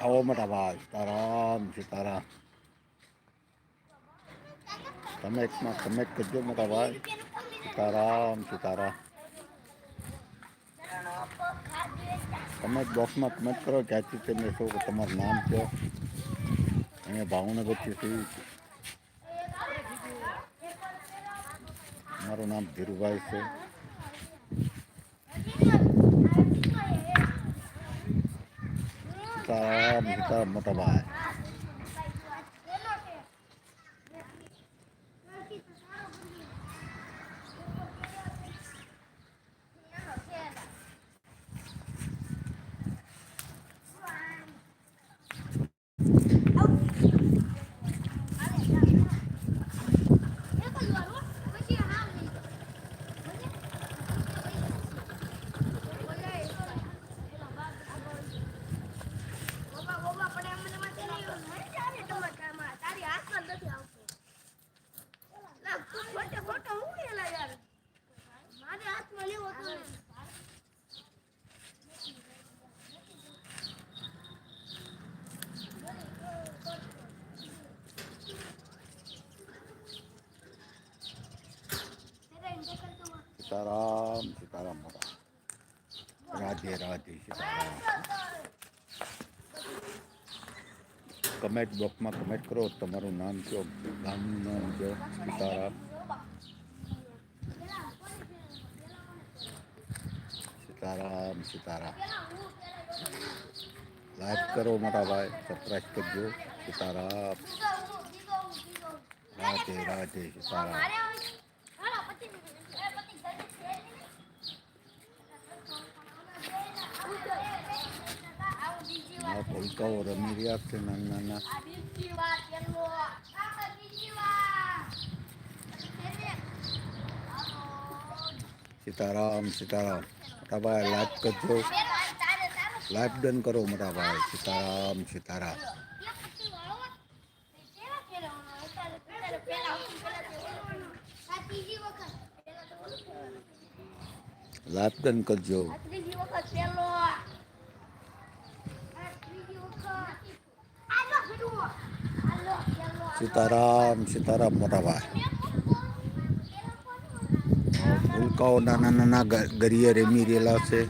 આવો મોટા ભાઈ સીતારામ સીતારામ તમે એકમાં તમે કરજો મોટા ભાઈ સીતારામ સીતારામ તમે બોક્સમાં કમેન્ટ કરો ક્યાંથી તમે શું તમારું નામ છે અહીંયા ભાવનગરથી શું મારું નામ ધીરુભાઈ છે. સીતારામ મોટા ભાઈ. સીતારામ સીતારામ મોટા રાધે રાધે સીતારામ કમેન્ટ બોક્સમાં કમેન્ટ કરો, તમારું નામ કયો, ગામનું નામ કયો સીતારામ સીતારામ સીતારામ લાઈક કરો મોટા ભાઈ સબસ્ક્રાઈબ કરજો સીતારામ રાધે રાધે સીતારામ આ ભૂલકાઓ રમી રહ્યા છે, નાના નાના. સીતારામ સીતારામ. મોટા ભાઈ લાઈફ કરજો. લાઈફ ડન કરો મોટા ભાઈ સીતારામ સીતારામ. લાઈફ ડન કરજો. સીતારામ સીતારામ મોટા ભાઈ ભૂલકાઓ નાના નાના ગરીએ રેમી રહેલા છે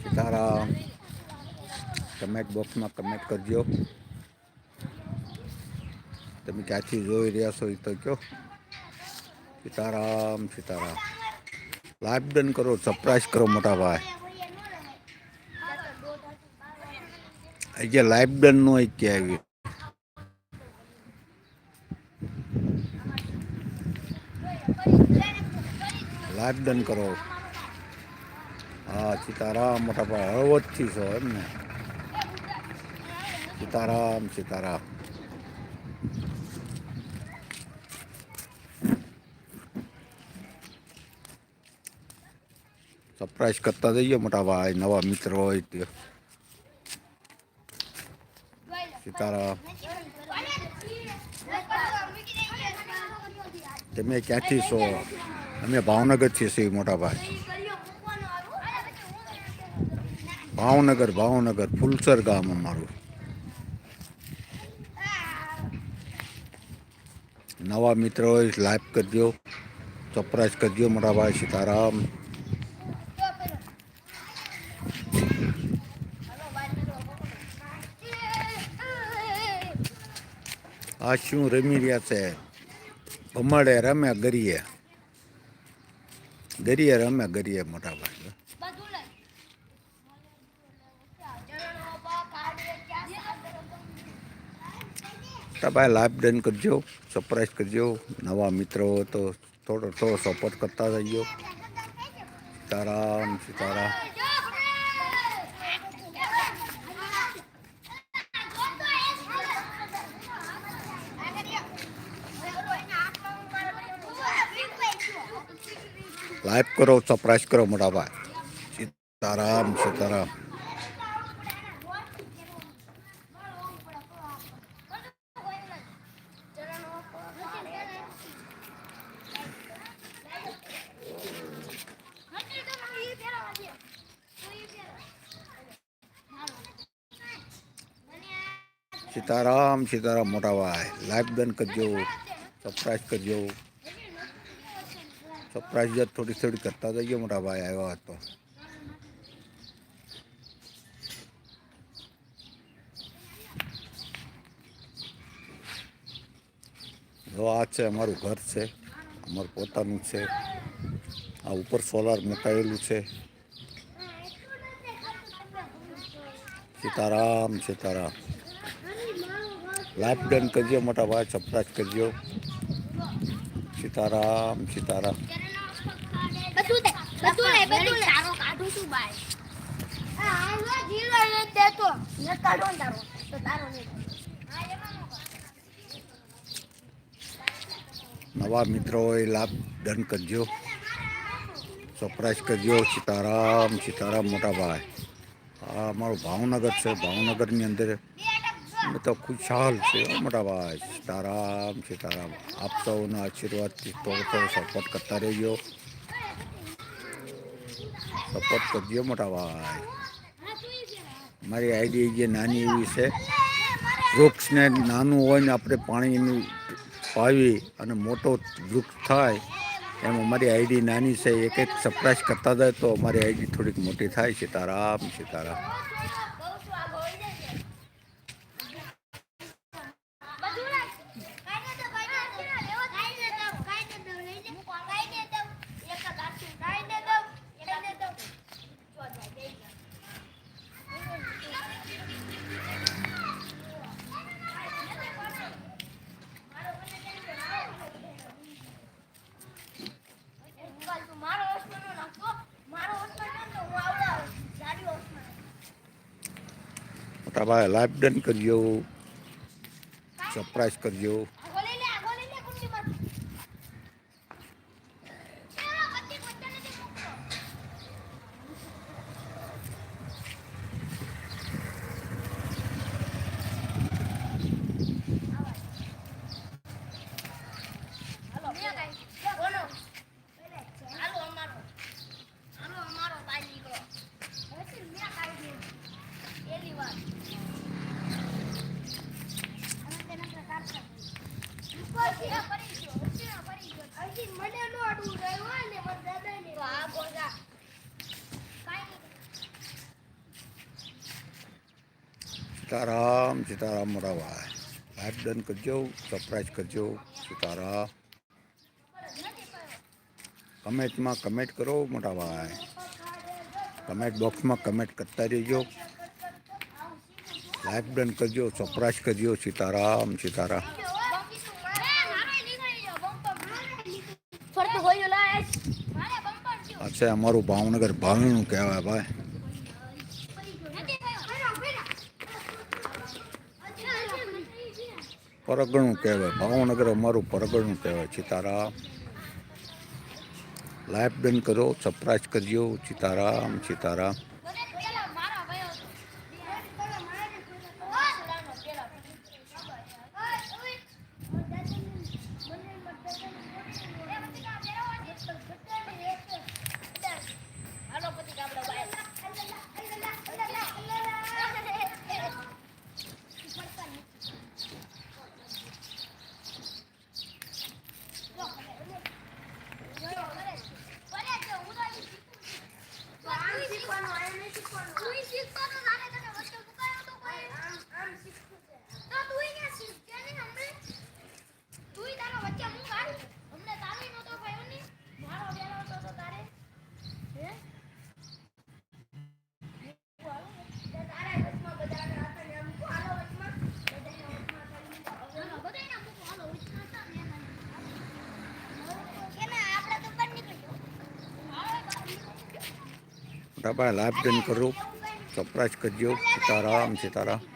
સીતારામ કમેન્ટ બોક્સમાં કમેન્ટ કરજો. તમે ક્યાંથી જોઈ રહ્યા છો એ તો કહો. સીતારામ સીતારામ લાઈફ ડન કરો સરપ્રાઈઝ કરો, મોટા ભાઈ. આજે લાઈફ ડન નો એક કે આવી. લાઈવ ડન કરો. હા, સીતારામ મોટા ભાઈ હળવદથી છો એમ ને. સીતારામ સીતારામ. સરપ્રાઈઝ કરતા જઈએ મોટા ભાઈ નવા મિત્રો હોય તે. સીતારામ તમે ક્યાંથી છો? અમે ભાવનગરથી છીએ મોટાભાઈ ભાવનગર ભાવનગર, ફુલસર ગામ અમારું. નવા મિત્રો લાઈક કરજો સરપ્રાઈઝ કરજો મોટાભાઈ સીતારામ આ શું રમી રહ્યા છે? ભમડે રમે ગરીએ. ગરીએ રમે ગરીએ મોટા ભાઈ ભાઈ લાઈફ ડન કરજો સરપ્રાઈઝ કરજો. નવા મિત્રો હોય તો થોડો થોડો સપોર્ટ કરતા જજો સીતારામ સીતારામ લાઈક કરો સપ્રાઈઝ કરો મોટા ભાઈ સીતારામ સીતારામ. સીતારામ સીતારામ મોટા ભાઈ લાઈક ડન કરજો સબસ્ક્રાઈબ કરજો. સરપ્રાઈઝ જ થોડી થોડી કરતા જઈએ મોટા ભાઈ આવ્યા હતો. જો આ છે અમારું ઘર છે. અમારું પોતાનું છે. આ ઉપર સોલાર મુકાયેલું છે. સીતારામ સીતારામ. લાઈફ ડન કરજો, મોટા ભાઈ, સરપ્રાઈઝ કરજો. સીતારામ સીતારામ. બધું લે બધું લે તારો કાઢું છું બાય. આ આનો જીલો ન દેતો. ન કાઢો તારો. તો તારો નહીં નવા મિત્રો લાભ દન કરજો. સરપ્રાઈઝ કરજો સીતારામ સીતારામ મોટા ભાઈ. આ અમારું ભાવનગર છે. ભાવનગરની અંદર અમે તો ખુશાલ છે મોટાભાઈ મોટા ભાઈ. સીતારામ સીતારામ. આપ સૌના આશીર્વાદથી થોડો થોડો સપોર્ટ કરતા રહેજો. સપોર્ટ કરજો, મોટા ભાઈ. મારી આઈડી જે નાની એવી છે, વૃક્ષને નાનું હોય ને આપણે પાણીનું પાવી અને મોટો વૃક્ષ થાય, એમ અમારી આઈડી નાની છે, એક એક સરપ્રાઈઝ કરતા જાય તો અમારી આઈડી થોડીક મોટી થાય, સીતારામ સીતારામ મારો ઓસમાનો નાખો મારો ઓસમાનો તો હું આવડા ગાડી ઓસમાનો ભાઈ લાઈફ ડન કરજો. સરપ્રાઈઝ કરજો. સીતારામ સીતારામ મોરાવા લાઈફ ડન કરજો સરપ્રાઈઝ કરજો સીતારામ. કમેન્ટમાં કમેન્ટ કરો મોટા ભાઈ. કમેન્ટ બોક્સમાં કમેન્ટ કરતા રહેજો. લાઈફ ડન કરજો સરપ્રાઈઝ કરજો સીતારામ સીતારામ. અચ્છા અમારું ભાવનગર ભાવનું કહેવાય ભાઈ. પરગણું કહેવાય. ભાવનગર અમારું પરગણું કહેવાય. સીતારામ. લાઈફ ડન કરો સપ્રાઈઝ કરજો સીતારામ સીતારામ. મોટા લાઈફ ડન કરો સરપ્રાઈઝ કરજો. સીતારામ સીતારામ.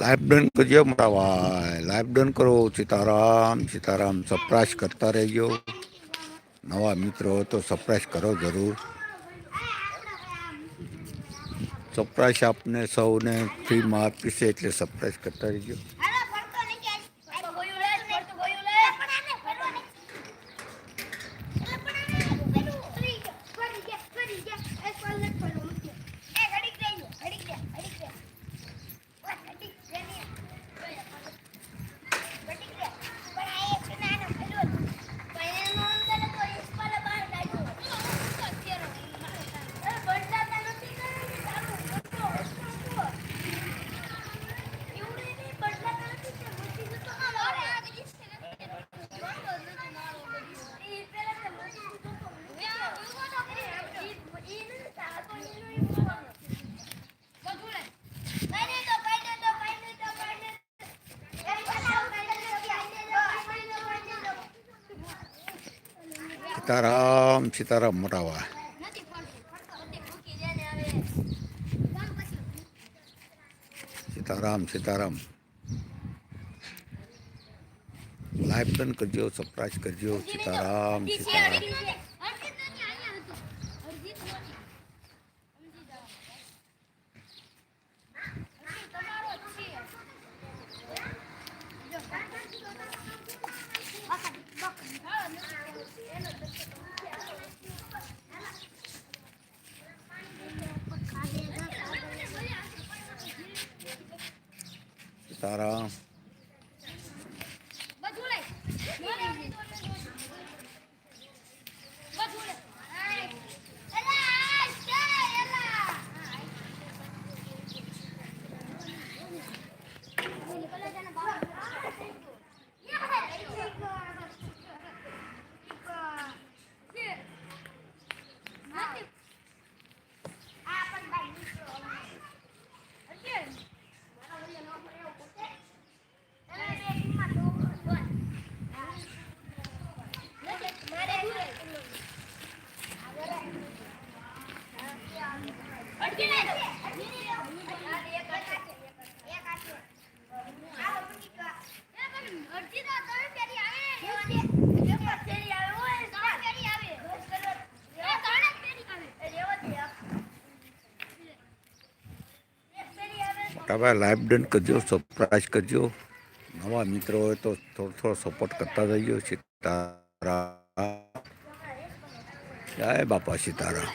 લાઈફ ડન કરજો મારા ભાઈ. લાઈફ ડન કરો. સીતારામ સીતારામ સરપ્રાઈઝ કરતા રહેજો. નવા મિત્રો તો સરપ્રાઈઝ કરો જરૂર. સરપ્રાઈઝ આપને સૌને ફ્રીમાં આપીશે એટલે સરપ્રાઈઝ કરતા રહેજો. રામ સીતારામ મોટાવા સીતારામ સીતારામ લાઈક પણ કરજો સબસ્ક્રાઈબ કરજો સીતારામ સીતારામ તમે લાઈફ ડન કરજો સરપ્રાઈઝ કરજો. નવા મિત્રો હોય તો થોડો થોડો સપોર્ટ કરતા જઈએ સિતારા જય બાપા સિતારા